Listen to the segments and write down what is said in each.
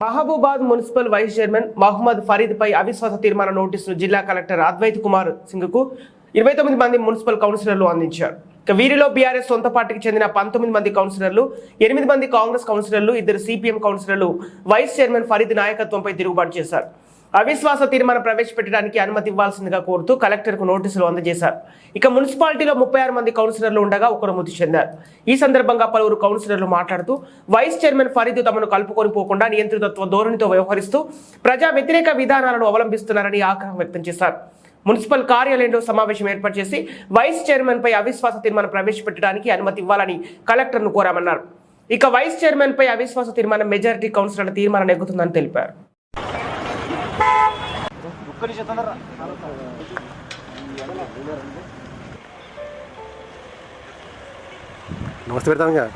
Mahabubabad municipal vice chairman Mohammed Farid పై అవిశ్వాస తీర్మాన నోటీసును జిల్లా కలెక్టర్ అద్వైత్ కుమార్ సింగ్కు ఇరవై తొమ్మిది మంది మున్సిపల్ కౌన్సిలర్లు అందించారు. ఇక వీరిలో బీఆర్ఎస్ సొంత పార్టీకి చెందిన పంతొమ్మిది మంది కౌన్సిలర్లు ఎనిమిది మంది కాంగ్రెస్ కౌన్సిలర్లు ఇద్దరు సిపిఎం కౌన్సిలర్లు వైస్ చైర్మన్ ఫరీద్ నాయకత్వంపై తిరుగుబాటు చేశారు. అవిశ్వాస తీర్మానం ప్రవేశపెట్టడానికి అనుమతి ఇవ్వాల్సిందిగా కోరుతూ కలెక్టర్కు నోటీసులు అందజేశారు. ఇక మున్సిపాలిటీలో ముప్పై ఆరు మంది కౌన్సిలర్లు ఉండగా ఒకరు మృతి చెందారు. ఈ సందర్భంగా పలువురు కౌన్సిలర్లు మాట్లాడుతూ వైస్ చైర్మన్ ఫరీద్ తమను కలుపుకొని పోకుండా నియంత్రితత్వ ధోరణితో వ్యవహరిస్తూ ప్రజా వ్యతిరేక విధానాలను అవలంబిస్తున్నారని ఆగ్రహం వ్యక్తం చేశారు. మున్సిపల్ కార్యాలయంలో సమావేశం ఏర్పాటు చేసి వైస్ చైర్మన్ పై అవిశ్వాస తీర్మానం ప్రవేశపెట్టడానికి అనుమతి ఇవ్వాలని కలెక్టర్ను కోరామన్నారు. ఇక వైస్ చైర్మన్ పై అవిశ్వాస తీర్మానం మెజారిటీ కౌన్సిలర్ల తీర్మానం నెగ్గుతుందని తెలిపారు. నమస్తే పెడతాం ఇంకా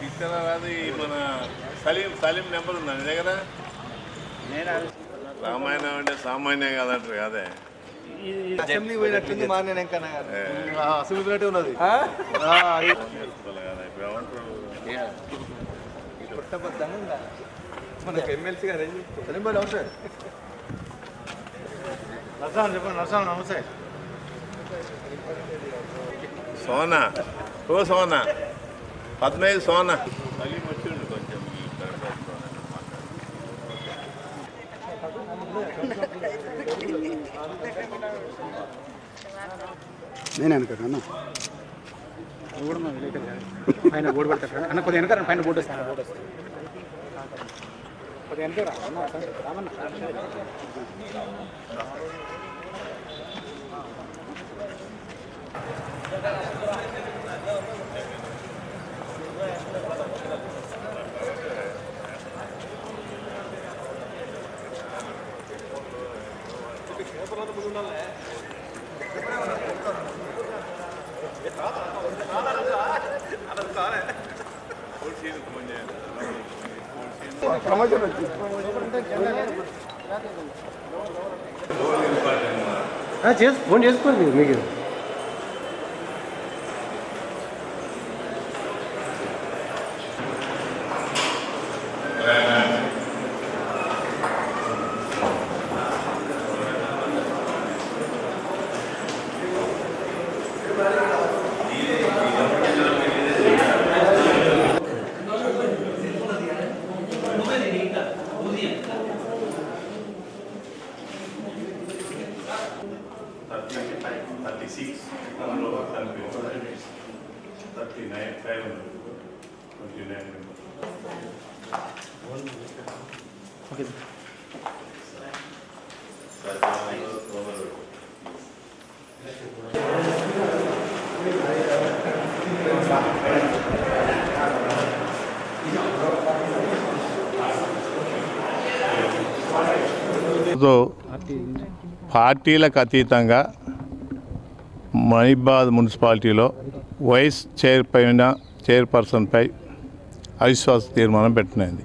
తీసుకురాదు ఈ మన సలీం సలీం నెంబర్ ఉందా నీ దగ్గర? రామాయణం అంటే సామాన్యం కాదంటారు అదే అసెంబ్లీ పోయినట్టుంది మా నేను ఇంకా అసెంబ్లీ ఉన్నది. మనకి ఎమ్మెల్సీ గారు చెప్పండి నరసాం నమస్తే. సోనా ఓ సోనా. పద్మయ్య సోనా. నేను అనుకోను అన్న నువ్వు కూడా మా విలేకరు కాదు. పైన బోర్డు పెడతారు అన్న కొద్దిగా వెనక రా, పైన బోర్డు వస్తాను బోర్డు వస్తుంది కొద్దిగా వెనక రా, అన్న, రామన్న. ఫోన్ చేయండి ఆ, చేసు ఫోన్ చేసుకోండి మీకు థర్టీ పార్టీలకు అతీతంగా మహిబాద్ మున్సిపాలిటీలో వైస్ చైర్ పైన చైర్పర్సన్పై అవిశ్వాస తీర్మానం పెట్టినది.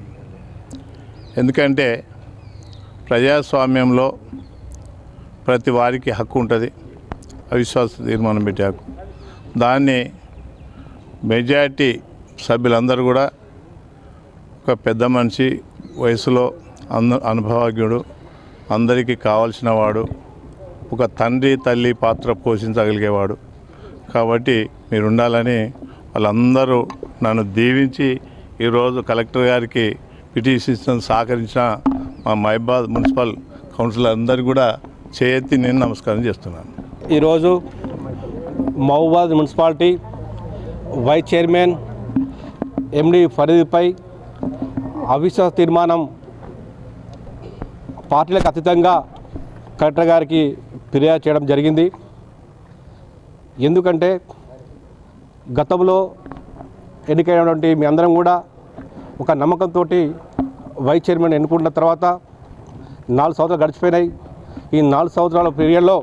ఎందుకంటే ప్రజాస్వామ్యంలో ప్రతి వారికి హక్కు ఉంటుంది అవిశ్వాస తీర్మానం పెట్టే హక్కు. దాన్ని మెజారిటీ సభ్యులందరూ కూడా ఒక పెద్ద మనిషి వయసులో అంద అనుభవజ్ఞుడు అందరికీ కావాల్సిన వాడు ఒక తండ్రి తల్లి పాత్ర పోషించగలిగేవాడు. కాబట్టి మీరు ఉండాలని వాళ్ళందరూ నన్ను దీవించి ఈరోజు కలెక్టర్ గారికి పిటిషన్ సహకరించిన మా మహిబాద్ మున్సిపల్ కౌన్సిలర్ అందరికీ కూడా చేయెత్తి నేను నమస్కారం చేస్తున్నాను. ఈరోజు Mahabad municipality vice chairman MD ఫరీద్పై అవిశ్వాస తీర్మానం పార్టీలకు అతీతంగా కలెక్టర్ గారికి ఫిర్యాదు చేయడం జరిగింది. ఎందుకంటే గతంలో ఎన్నికైనటువంటి మీ అందరం కూడా ఒక నమ్మకంతో వైస్ చైర్మన్ ఎన్నుకున్న తర్వాత నాలుగు సంవత్సరాలు గడిచిపోయినాయి. ఈ నాలుగు సంవత్సరాల పీరియడ్లో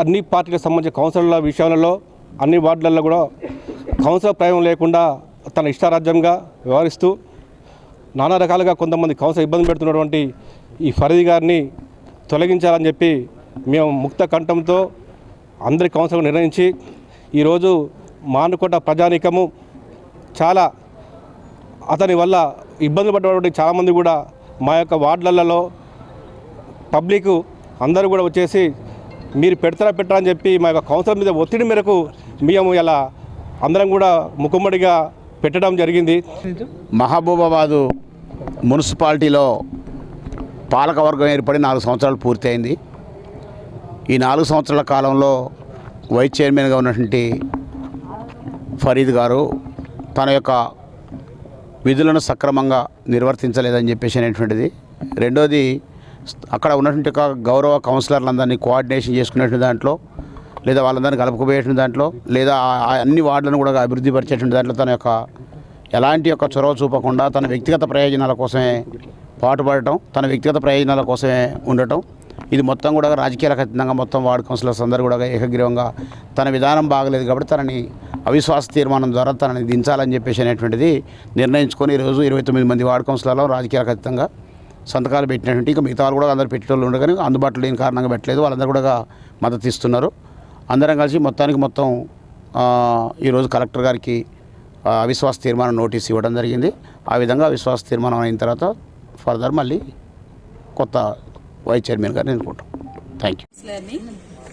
అన్ని పార్టీలకు సంబంధించిన కౌన్సిలర్ల విషయాలలో అన్ని వార్డులలో కూడా కౌన్సిలర్ ప్రయోగం లేకుండా తన ఇష్టారాజ్యంగా వ్యవహరిస్తూ నానా రకాలుగా కొంతమంది కౌన్సిలర్ ఇబ్బంది పెడుతున్నటువంటి ఈ ఫరీద్ గారిని తొలగించాలని చెప్పి మేము ముక్త కంఠంతో అందరి కౌన్సిల్ నిర్ణయించి ఈరోజు మానుకోట ప్రజానీకము చాలా అతని వల్ల ఇబ్బంది పడ్డటువంటి చాలామంది కూడా మా యొక్క వార్డులలో పబ్లిక్ అందరూ కూడా వచ్చేసి మీరు పెడతారా పెట్టరా అని చెప్పి మా యొక్క కౌన్సిల్ మీద ఒత్తిడి మేరకు మేము ఇలా అందరం కూడా ముఖమ్మడిగా పెట్టడం జరిగింది. మహబూబాబాదు మున్సిపాలిటీలో పాలకవర్గం ఏర్పడి నాలుగు సంవత్సరాలు పూర్తయింది. ఈ నాలుగు సంవత్సరాల కాలంలో వైస్ చైర్మన్గా ఉన్నటువంటి ఫరీద్ గారు తన యొక్క విధులను సక్రమంగా నిర్వర్తించలేదని చెప్పేసి అనేటువంటిది. రెండోది అక్కడ ఉన్నటువంటి గౌరవ కౌన్సిలర్లందరినీ కోఆర్డినేషన్ చేసుకునేటువంటి దాంట్లో లేదా వాళ్ళందరినీ కలుపుకుపోయేటువంటి దాంట్లో లేదా అన్ని వార్డులను కూడా అభివృద్ధి పరిచేటువంటి దాంట్లో తన యొక్క ఎలాంటి యొక్క చొరవ చూపకుండా తన వ్యక్తిగత ప్రయోజనాల కోసమే పాటుపడటం తన వ్యక్తిగత ప్రయోజనాల కోసమే ఉండటం. ఇది మొత్తం కూడా రాజకీయాలకు అతీతంగా మొత్తం వార్డు కౌన్సిలర్స్ అందరూ కూడా ఏకగ్రీవంగా తన విధానం బాగలేదు కాబట్టి తనని అవిశ్వాస తీర్మానం ద్వారా తనని దించాలని చెప్పేసి అనేటువంటిది నిర్ణయించుకొని ఈరోజు ఇరవై తొమ్మిది మంది వార్డు కౌన్సిలర్లో రాజకీయాలకు అతీతంగా సంతకాలు పెట్టినటువంటి ఇంకా మిగతా వాళ్ళు కూడా అందరూ పెట్టేటోళ్ళు ఉండరు కానీ అందుబాటులో లేని కారణంగా పెట్టలేదు. వాళ్ళందరూ కూడా మద్దతు ఇస్తున్నారు. అందరం కలిసి మొత్తానికి మొత్తం ఆ, ఈరోజు కలెక్టర్ గారికి అవిశ్వాస తీర్మానం నోటీస్ ఇవ్వడం జరిగింది. ఆ విధంగా అవిశ్వాస తీర్మానం అయిన తర్వాత ఫర్దర్ మళ్ళీ కొత్త వైస్ చైర్మన్ గారిని ఎన్నుకుంటాం. Thank you.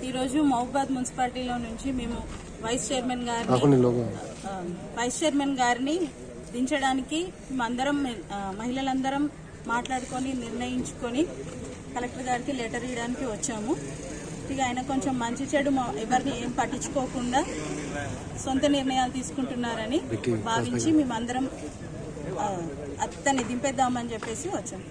ఈరోజు మహబూబాద్ మున్సిపాలిటీలో నుంచి మేము వైస్ చైర్మన్ గారిని వైస్ చైర్మన్ గారిని దించడానికి మేమందరం మహిళలందరం మాట్లాడుకొని నిర్ణయించుకొని కలెక్టర్ గారికి లెటర్ ఇవ్వడానికి వచ్చాము. ఇక ఆయన కొంచెం మంచి చెడు ఎవరిని ఏం పట్టించుకోకుండా సొంత నిర్ణయాలు తీసుకుంటున్నారని భావించి మేమందరం ఆ, అతన్ని దింపేద్దామని చెప్పేసి వచ్చాము